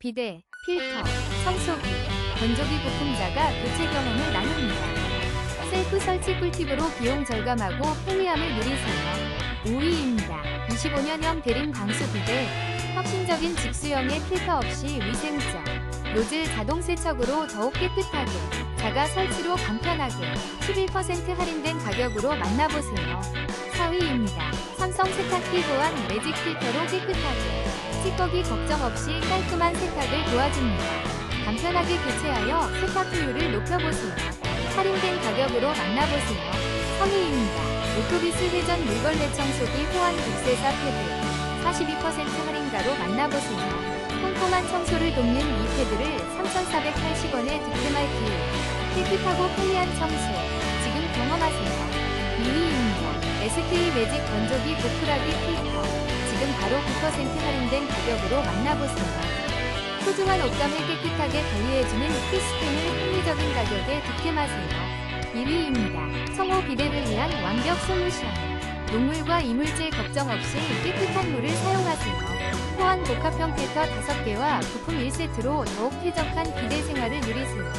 비데, 필터, 청소기, 건조기 부품자가 교체 경험을 나눕니다. 셀프 설치 꿀팁으로 비용 절감하고 편리함을 누리세요. 5위입니다. 25년형 대림 방수 비데, 혁신적인 직수형의 필터 없이 위생적, 노즐 자동 세척으로 더욱 깨끗하게, 자가 설치로 간편하게, 11% 할인된 가격으로 만나보세요. 4위입니다. 삼성 세탁기 보안 매직 필터로 깨끗하게, 찌꺼기 걱정 없이 깔끔한 세탁을 도와줍니다. 간편하게 교체하여 세탁 효율을 높여보세요. 할인된 가격으로 만나보세요. 3위입니다. 오토비스 회전 물걸레 청소기 호환 국세사 패드 42% 할인가로 만나보세요. 꼼꼼한 청소를 돕는 이 패드를 3,480원에 득템할 기회. 깨끗하고 편리한 청소. 지금 경험하세요. 2위입니다. SK 매직 건조기 고프라기 필터. 지금 바로 9% 할인된 가격으로 만나보세요. 소중한 옷감을 깨끗하게 관리해주는 피스템을 합리적인 가격에 득템하세요. 1위입니다. 청호 비데를 위한 완벽 솔루션. 녹물과 이물질 걱정 없이 깨끗한 물을 사용하세요. 호환 복합형 필터 5개와 부품 1세트로 더욱 쾌적한 비데 생활을 누리세요.